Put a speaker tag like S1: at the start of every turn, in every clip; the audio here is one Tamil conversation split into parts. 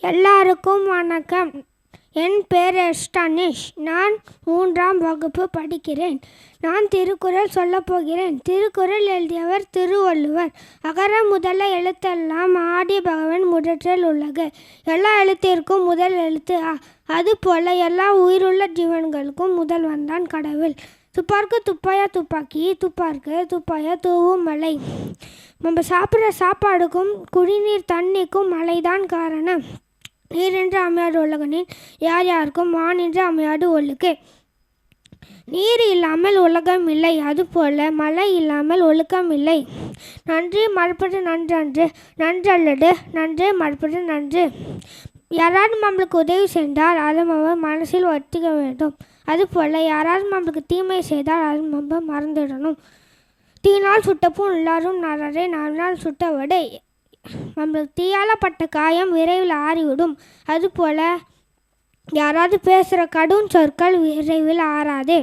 S1: எல்லாருக்கும் வணக்கம். என் பேர் எஸ்டானிஷ் நான் மூன்றாம் வகுப்பு படிக்கிறேன். நான் திருக்குறள் சொல்லப் போகிறேன். திருக்குறள் எழுதியவர் திருவள்ளுவர். அகர முதல எழுத்தெல்லாம் ஆடி பகவன் முதற்றல் உள்ளது. எல்லா எழுத்திற்கும் முதல் எழுத்து அ. அதுபோல எல்லா உயிருள்ள ஜீவன்களுக்கும் முதல்வன் தான் கடவுள். துப்பார்க்கு துப்பாயா துப்பாக்கி துப்பார்க்கு துப்பாயா தூவும் மலை. நம்ம சாப்பிட்ற சாப்பாடுக்கும் குடிநீர் தண்ணிக்கும் மழைதான் காரணம். நீரென்று அமையாது உலகனின் யார் யாருக்கும் வானின்று அமையாது ஒழுக்கு நீர் இல்லாமல் உலகம் இல்லை. அதுபோல மழை இல்லாமல் ஒழுக்கம் இல்லை. நன்றி மறுப்பது நன்றன்று. நன்றல்லது நன்று மறுப்பது நன்று. யாராவது நம்மளுக்கு உதவி செய்தால் அதை நம்ம மனசில் ஒத்துக்க வேண்டும். அதுபோல் யாராவது நம்மளுக்கு தீமை செய்தால் அது நம்ம மறந்துடணும். தீனால் சுட்டப்பும் எல்லாரும் நரரே நாள் சுட்ட விட. நம்மளுக்கு தீயால் பட்ட காயம் விரைவில் ஆறிவிடும். அதுபோல் யாராவது பேசுகிற கடும் சொற்கள் விரைவில் ஆறாது.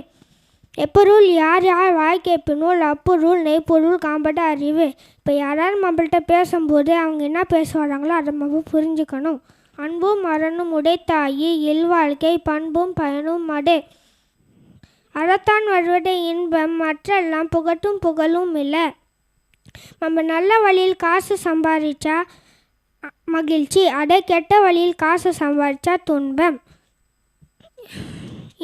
S1: எப்பொருள் யார் யார் வாய்க்கேப்பினுள் அப்பொருள் நெய்ப்பொருள் காம்பட்ட அறிவு. இப்போ யாராவது நம்மள்கிட்ட பேசும்போது அவங்க என்ன பேச வராங்களோ அதை நம்ம புரிஞ்சுக்கணும். அன்பும் மரணும் உடைத்தாயி இல்வாழ்க்கை பண்பும் பயனும் மடே. அறத்தான் வருவதை இன்பம் மற்றெல்லாம் புகட்டும் புகழும் இல்லை. நம்ம நல்ல வழியில் காசு சம்பாதிச்சா மகிழ்ச்சி. அதே கெட்ட வழியில் காசு சம்பாதிச்சா துன்பம்.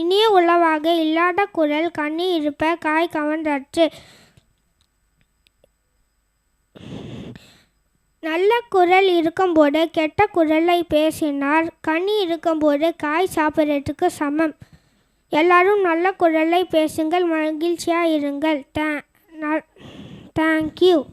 S1: இனிய உளவாக இல்லாத குரல் கண்ணி இருப்ப காய் கவன்றற்று நல்ல குரல் இருக்கும்போது கெட்ட குரலை பேசினார். கனி இருக்கும்போது காய் சாப்பிட்றதுக்கு சமம். எல்லாரும் நல்ல குரலை பேசுங்கள் மகிழ்ச்சியாக இருங்கள். த Thank you.